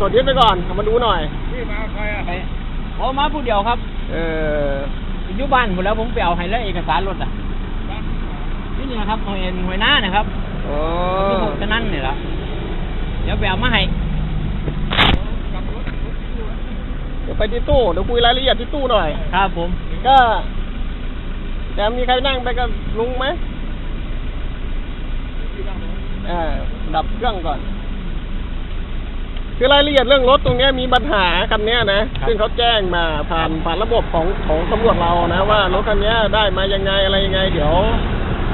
กดยึดไปก่อนเอามาดูหน่อยนี่มาใครอะไปโอ้มาผู้เดียวครับ เอออยู่บ้านผมแล้วผมไปเอาให้แล้วเอกสารรถอะนี่นี่นะครับหน่วยหน่วยหน้านะครับโอ้มีหกฉะนั้นนี่แหละเดี๋ยวไปเอามาให้เดี๋ยวไปที่ตู้เดี๋ยวคุยรายละเอียดที่ตู้หน่อย ครับผม ก็แต่มีใครนั่งไปกับลุงไหมเออดับเครื่องก่อน คือรายละเอียดเรื่องรถตรงเนี้ยมีปัญหาคันเนี้ยนะ ซึ่งเขาแจ้งมาผ่านผ่านระบบของของตำรวจเรานะ ว่ารถคันเนี้ยได้มายังไงอะไรยังไง เดี๋ยว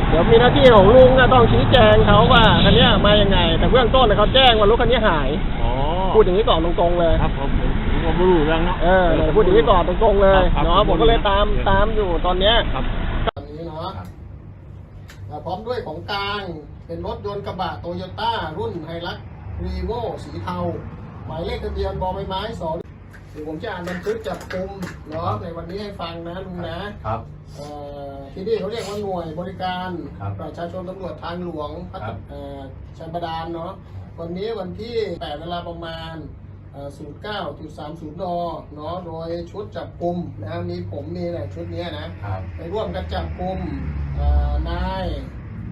เดี๋ยวมีหน้าที่ของลุงก็ต้องชี้แจงเขาว่าคันเนี้ยมายังไง แต่เบื้องต้นเนี่ยเขาแจ้งว่ารถคันนี้หายอ๋อพูดอย่างนี้ก่อนตรงๆเลยครับผมผมก็ไม่รู้เรื่องเนาะเออพูดอย่างนี้ก่อนตรงๆเลยครับเนาะผมก็เลยตามตามอยู่ตอนเนี้ยครับอันนี้เนาะอ่าพร้อมด้วยของกลางเป็นรถยนต์กระบะโตโยต้ารุ่นไฮรัก รีโวสีเทา หมายเลขทะเบียนบอใบไม้สองเดี๋ยวผมจะอ่านบันทึกจับกลุ่มเนาะในวันนี้ให้ฟังนะลุงนะครับ เอ่อที่นี่เขาเรียกว่าหน่วยบริการครับ ประชาชนตำรวจทางหลวงพัฒครับเอ่อชันบาดาลเนาะวันนี้วันที่8เวลาประมาณเอ่อ09.30นเนาะโดยชุดจับกลุ่มนะมีผมมีแหละชุดเนี้ยนะ ครับ ไปร่วมกันจับกลุ่มเอ่อนาย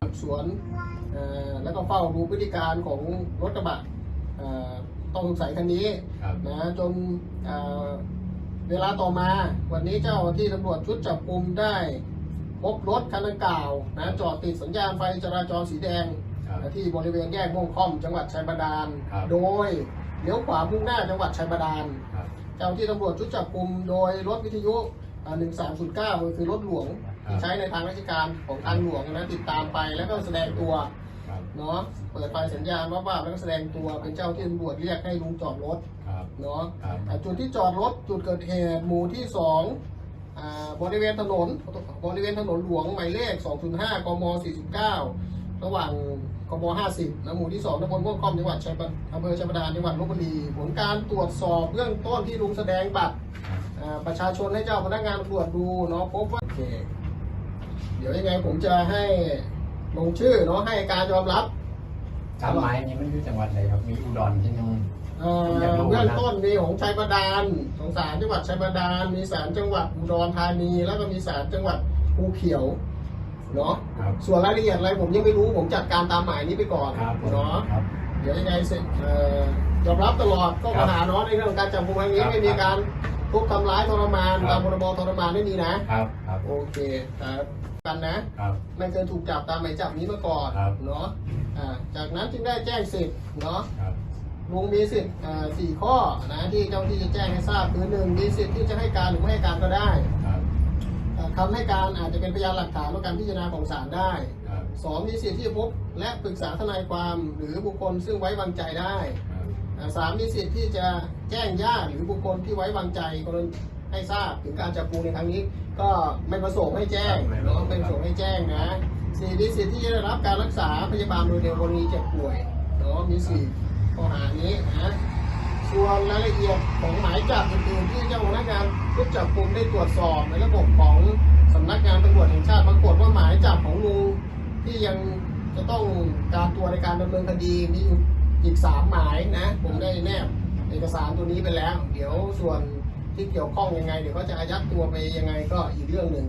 สืบสวนเอ่อ แล้วก็เฝ้าดูพฤติการของรถกระบะเอ่อต้องสงสัยคันนี้ครับนะจนเอ่อเวลาต่อมาวันนี้เจ้าหน้าที่ตำรวจชุดจับกลุ่มได้พบรถคันดังกล่าวนะจอดติดสัญญาณไฟจราจรสีแดงครับที่บริเวณแยกม่วงค่อม จังหวัดชัยบาดาลครับโดยเลี้ยวขวามุ่งหน้าจังหวัดชัยบาดาลครับเจ้าหน้าที่ตำรวจชุดจับกลุ่มโดยรถวิทยุ อ่า1309คือรถหลวงครับที่ใช้ในทางราชการของทางหลวงนะติดตามไปแล้วก็แสดงตัวครับเนาะเปิดไฟสัญญาณว่าว่าแล้วก็แสดงตัวเป็นเจ้าที่ตำรวจเรียกให้ลุงจอดรถครับเนาะครับอ่าจุดที่จอดรถจุดเกิดเหตุหมู่ที่สองอ่าบริเวณถนนบริเวณถนนหลวงหมายเลข 205 กม 49 ระหว่างกม50นะหมู่ที่2ตำบลม่วงค่อมจังหวัดชัยบาอำเภอชัยบาดาลจังหวัดลบบุรีผลการตรวจสอบเบื้องต้นที่ลุงแสดงบัตรอ่าประชาชนให้เจ้าพนักงานตำรวจดูเนาะพบว่าโอเคเดี๋ยวยังไงผมจะให้ลงชื่อเนาะให้การยอมรับทำไมนี่มันอยู่จังหวัดไหนครับมีอุดรที่นึงเอ่อผมอยากรู้นะเบื้องต้นมีของชัยบาดาลของศาลจังหวัดชัยบาดาลมีศาลจังหวัดอุดรธานี แล้วก็มีศาลจังหวัดภูเขียว เนาะครับส่วนรายละเอียดอะไรผมยังไม่รู้ผมจัดการตามหมายนี้ไปก่อนครับผมเนาะครับเดี๋ยวยังไงเสร็จเอ่อยอมรับตลอดก็ครัปับญหาเนาะในเรื่องของการจับกุมครั้งนี้ครับไม่มีการทุบทำร้ายทรมานครัตาบมพรบทรมานไม่มีนะครับครับ โอเคครับกันนะครับไม่เคยถูกจับตามหมายจับนี้มาก่อนครับ เนาะอ่าจากนั้นจึงได้แจ้งสิทธิ์เนาะ ครับลุงมีสิทธิ์อ่าสี่ข้อนะที่เจ้าที่จะแจ้งให้ทราบคือหนึ่งมีสิทธิ์ที่จะให้การหรือไม่ให้การก็ได้ ครับอ่า คำให้การอาจจะเป็นพยานหลักฐานและการพิจารณาของศาลได้ครับสองมีสิทธิ์ที่จะพบและปรึกษาทนายความหรือบุคคลซึ่งไว้วางใจได้ครับอ่าสามมีสิทธิ์ที่จะแจ้งญาติหรือบุคคลที่ไว้วางใจกรณีให้ทราบถึงการจับกุมในครั้งนี้ ก็ไม่ประสงค์ให้แจ้งเนาะไม่ประสงค์ให้แจ้งนะสี่มีสิทธิ์ที่จะได้รับการรักษาพยาบาลโดยเร็วกรณีเจ็บป่วยเนาะมีสี่ข้อหานี้นะ ส่วนรายละเอียดของหมายจับอื่นๆที่เจ้าพนักงานชุดจับกุมได้ตรวจสอบในระบบของสำนักงานตำรวจแห่งชาติปรากฏว่าหมายจับของลุงที่ยังจะต้องการตัวในการดำเนินคดีมีอยู่อีกสามหมายนะ ผมได้แนบเอกสารตัวนี้ไปแล้ว เดี๋ยวส่วนที่เกี่ยวข้องยังไง เดี๋ยวเขาจะอายัดตัวไปยังไงก็อีกเรื่องหนึ่ง